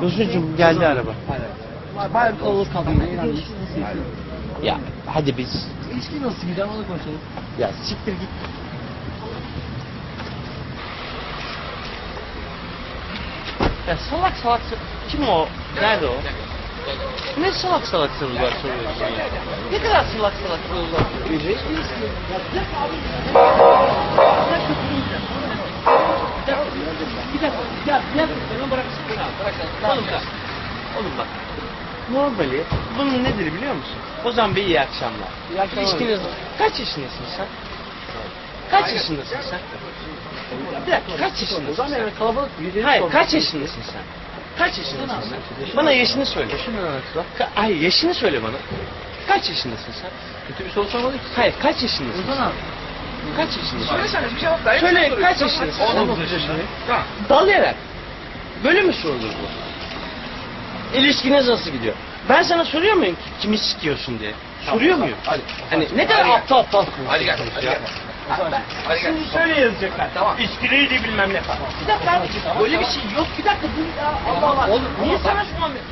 Dursuncuğum geldi araba. Bayağı bir kalabalık kaldı yine. Gidiyor? Ya hadi biz. İlişki nasıl gidiyor onu konuşalım. Ya siktir git. Ya salak salak kim o? Nerede o? Ne salak salak sorular soruyorsun ya? Ne kadar salak salak sorular soruyorsun? Bir dakika, ya bir dakika, ben bıraksana. Oğlum bak, oğlum bak. Normali, bunun nedir biliyor musun? Ozan Bey iyi akşamlar. İyi akşamlar. İlişkiniz kaç yaşındasın sen? Kaç yaşındasın sen? Bir dakika, kaç yaşındasın Ozan sen? Bey kalabalık bir Hayır, kaç yaşındasın sen? Kaç yaşındasın sen? Bana yaşını söyle. Yaşın ne alakası var? Ka- Hayır, yaşını söyle bana. Kaç yaşındasın sen? Kötü bir soru sormadık ki. Hayır, kaç yaşındasın? Ozan abi. Kaç yaşındasın? Söylesene bir cevap ver. Söyle, kaç yaşındasın? 19 yaşındayım. Dalayarak. Böyle mi sorulur bu? İlişkiniz nasıl gidiyor? Ben sana soruyor muyum ki kimi sikiyorsun diye? Soruyor muyum? Hadi. Hani ne kadar aptal aptal konuşuyorsun Hadi gel. Hadi gel. Hadi gel. Şimdi şöyle yazacaklar. Tamam. İçkiliydi bilmem ne falan. Bir dakika abi. Böyle bir şey yok. Bir dakika dur ya. Allah Allah. Niye sarhoş muhabbet?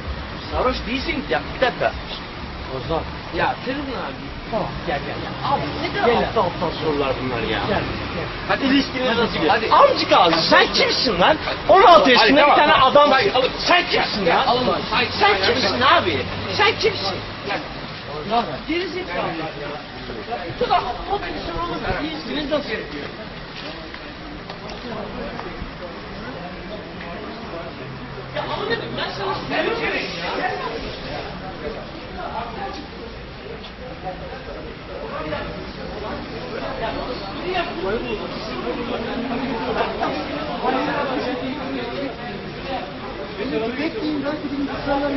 Sarhoş değilsin. Ya bir dakika. Ozan. Ya Feridun abi. Tamam. Gel gel gel. Abi ne kadar Gel. aptal aptal sorular bunlar ya. Gel. Gel. Hadi ilişkiniz nasıl gidiyor? Hadi. Amcık ağzı sen kimsin lan? 16 yaşında Hadi, bir tane adam. Sen kimsin lan? Sen kimsin abi? Sen kimsin? Ozan. Gerizekalı ya. Bu bir şey olur mu? İlişkiniz nasıl gidiyor? Ya ne ben sana söylüyorum Bekleyin belki bir insanlar